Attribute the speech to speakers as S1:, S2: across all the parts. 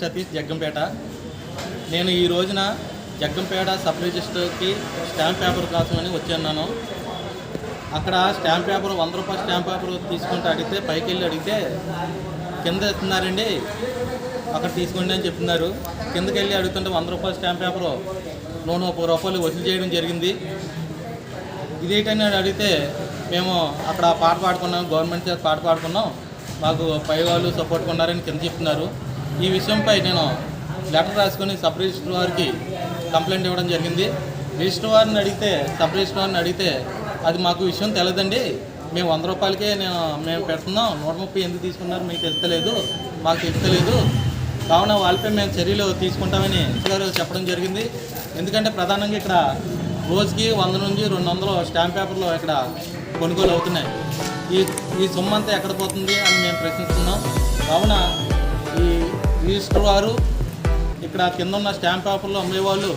S1: సతీష్ జగ్గంపేట. నేను ఈ రోజున జగ్గంపేట సబ్ రిజిస్టర్కి స్టాంప్ పేపర్ కోసమని వచ్చాను అక్కడ స్టాంప్ పేపర్ వంద రూపాయల స్టాంప్ పేపర్ తీసుకుంటే అడిగితే పైకి వెళ్ళి అడిగితే కింద ఇస్తున్నారండి. అక్కడ తీసుకోండి అని చెప్తున్నారు. కిందకి వెళ్ళి అడుగుతుంటే వంద రూపాయల స్టాంప్ పేపర్ నూట ముప్పై రూపాయలు వసూలు చేయడం జరిగింది. ఇదేటని అడిగితే మేము అక్కడ పాట పాడుకున్నాం గవర్నమెంట్ చేత పాట పాడుకున్నాం. మాకు పై వాళ్ళు సపోర్ట్గా ఉన్నారని కింద చెప్తున్నారు. ఈ విషయంపై నేను లెటర్ రాసుకొని సబ్ రిజిస్టర్ వారికి కంప్లైంట్ ఇవ్వడం జరిగింది. రిజిస్టర్ వారిని అడిగితే సబ్ రిజిస్టర్ వారిని అడిగితే అది మాకు విషయం తెలియదండి మేము వంద రూపాయలకే నేను మేము పెడుతున్నాం. నూట ముప్పై ఎందుకు తీసుకున్నారు మీకు తెలుస్తలేదు మాకు తెలుస్తలేదు కావున వాళ్ళపై మేము చర్యలు తీసుకుంటామని గారు చెప్పడం జరిగింది. ఎందుకంటే ప్రధానంగా ఇక్కడ రోజుకి వంద నుంచి రెండు వందలు స్టాంప్ పేపర్లు ఇక్కడ కొనుగోలు అవుతున్నాయి. ఈ ఈ సొమ్ము అంతా ఎక్కడ పోతుంది అని మేము ప్రశ్నిస్తున్నాం. కావున రిజిస్టర్ వారు ఇక్కడ కింద ఉన్న స్టాంప్ పేపర్లు అమ్మేవాళ్ళు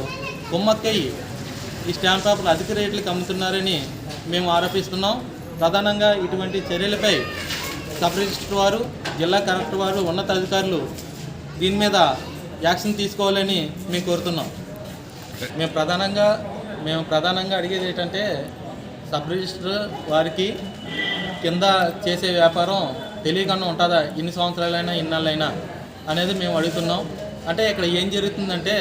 S1: కొమ్మక్కయ్యి ఈ స్టాంప్ పేపర్లు అధిక రేట్లకు అమ్ముతున్నారని మేము ఆరోపిస్తున్నాం. ప్రధానంగా ఇటువంటి చర్యలపై సబ్ రిజిస్టర్ వారు జిల్లా కలెక్టర్ వారు ఉన్నతాధికారులు దీని మీద యాక్షన్ తీసుకోవాలని మేము కోరుతున్నాం. మేము ప్రధానంగా మేము ప్రధానంగా అడిగేది ఏంటంటే సబ్ రిజిస్టర్ వారికి కింద చేసే వ్యాపారం తెలియకుండా ఉంటుందా? ఇన్ని సంవత్సరాలైనా ఇన్నాళ్ళైనా? అనేది మేము అడుగుతున్నాం. అంటే ఇక్కడ ఏం జరుగుతుందంటే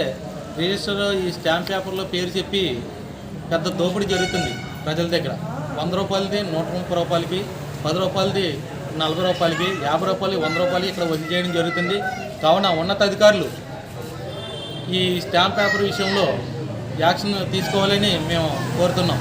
S1: రిజిస్టర్ ఈ స్టాంప్ పేపర్లో పేరు చెప్పి పెద్ద దోపిడీ జరుగుతుంది ప్రజల దగ్గర. వంద రూపాయలది నూట ముప్పై రూపాయలకి పది రూపాయలది నలభై రూపాయలకి యాభై రూపాయలు వంద రూపాయలు ఇక్కడ వదిలి చేయడం జరుగుతుంది. కావున ఉన్నతాధికారులు ఈ స్టాంప్ పేపర్ విషయంలో యాక్షన్ తీసుకోవాలని మేము కోరుతున్నాం.